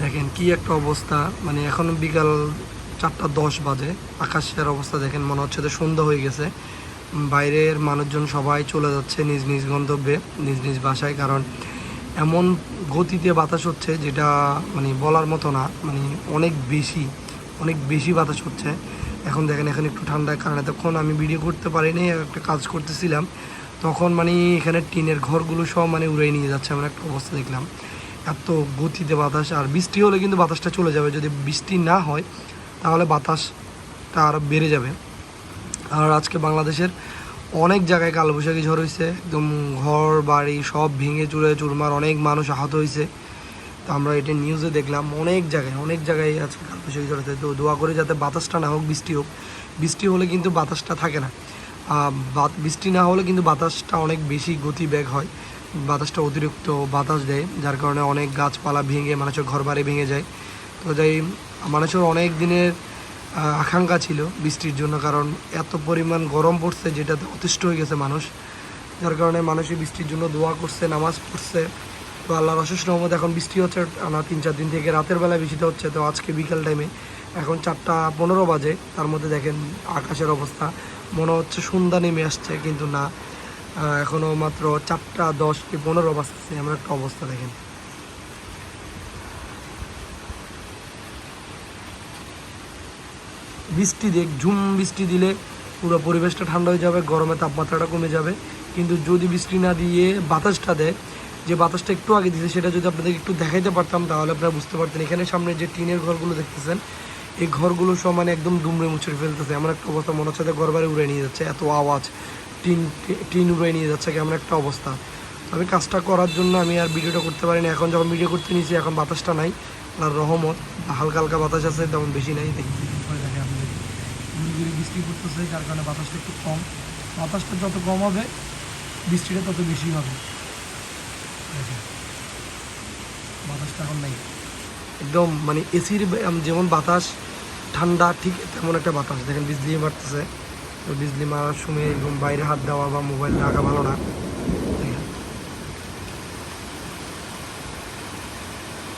দেখেন কি একটা অবস্থা। মানে এখন বিকাল চারটা দশ বাজে, আকাশের অবস্থা দেখেন মনে হচ্ছে তো সন্ধ্যা হয়ে গেছে। বাইরের মানুষজন সবাই চলে যাচ্ছে নিজ নিজ গন্তব্যে, নিজ নিজ বাসায়, কারণ এমন গতিতে বাতাস হচ্ছে যেটা মানে বলার মতো না মানে অনেক বেশি অনেক বেশি বাতাস হচ্ছে। এখন দেখেন এখন একটু ঠান্ডার কারণে, তখন আমি ভিডিও করতে পারিনি, একটা কাজ করতেছিলাম। তখন মানে এখানে টিনের ঘরগুলো সব মানে উড়ে নিয়ে যাচ্ছে, এমন একটা অবস্থা দেখলাম। এত গতিতে বাতাস আর বৃষ্টি হলে কিন্তু বাতাসটা চলে যাবে। যদি বৃষ্টি না হয়, তাহলে বাতাসটা আর বেড়ে যাবে। আর আজকে বাংলাদেশের অনেক জায়গায় কালবৈশাখী ঝড় হয়েছে। একদম ঘর, বাড়ি সব ভেঙে চুরে চুরমার অনেক মানুষ আহত হয়েছে। তো আমরা এটা নিউজে দেখলাম অনেক জায়গায় অনেক জায়গায় আজকে কালবৈশাখী ঝড় হয়েছে। তো দোয়া করে যাতে বাতাসটা না হোক, বৃষ্টি হোক। বৃষ্টি হলে কিন্তু বাতাসটা থাকে না। বৃষ্টি না হলে কিন্তু বাতাসটা অনেক বেশি গতি বেগ হয়। বাতাসটা অতিরিক্ত বাতাস দেয়, যার কারণে অনেক গাছপালা ভেঙে মানুষের ঘর বাড়ি ভেঙে যায়। তো যাই, মানুষের অনেক দিনের আকাঙ্ক্ষা ছিল বৃষ্টির জন্য, কারণ এত পরিমাণ গরম পড়ছে যেটাতে অতিষ্ঠ হয়ে গেছে মানুষ। যার কারণে মানুষই বৃষ্টির জন্য দোয়া করছে, নামাজ পড়ছে। তো আল্লাহর অশেষ রহমত এখন বৃষ্টি হচ্ছে না তিন চার দিন থেকে রাতের বেলায় বৃষ্টিটা হচ্ছে। তো আজকে বিকাল টাইমে এখন চারটা পনেরো বাজে তার মধ্যে দেখেন আকাশের অবস্থা। মনে হচ্ছে সন্ধ্যা নেমে আসছে কিন্তু না। আহ, এখনও মাত্র চারটা দশ কি পনেরো বাজতেছে এমন একটা অবস্থা দেখেন। বৃষ্টি দেখ ঝুম বৃষ্টি দিলে পুরো পরিবেশটা ঠান্ডা হয়ে যাবে গরমের তাপমাত্রাটা কমে যাবে। কিন্তু যদি বৃষ্টি না দিয়ে বাতাসটা দেয় যে বাতাসটা একটু আগে দিয়েছে সেটা যদি আপনাদেরকে একটু দেখাইতে পারতাম তাহলে আপনারা বুঝতে পারতেন। এখানে সামনে যে টিনের ঘরগুলো দেখতেছেন এই ঘরগুলো সব মানে একদম দুমড়ে মুচড়ে ফেলতেছে। এমন একটা অবস্থা, মনে হচ্ছে ঘর বাড়ি উড়ে নিয়ে যাচ্ছে, এত আওয়াজ, টিন টিন উড়ে নিয়ে যাচ্ছে, কেমন একটা অবস্থা। আমি কাজটা করার জন্য আমি আর ভিডিওটা করতে পারিনি। এখন যখন ভিডিও করতে নিয়েছি, এখন বাতাসটা নাই আর রহমত। হালকা হালকা বাতাস আছে, তেমন বেশি নাই, দেখি। বৃষ্টি পড়তেছে, যার কারণে বাতাসটা একটু কম। বাতাসটা যত কম হবে, বৃষ্টিটা তত বেশি হবে। বাতাসটা এখন নাই। একদম মানে এসির যেমন বাতাস, ঠান্ডা, ঠিক তেমন একটা বাতাস দেখেন, বিজলি মারতেছে তো বিজলি মারার সময় একদম বাইরে হাত দেওয়া বা মোবাইল রাখা ভালো না।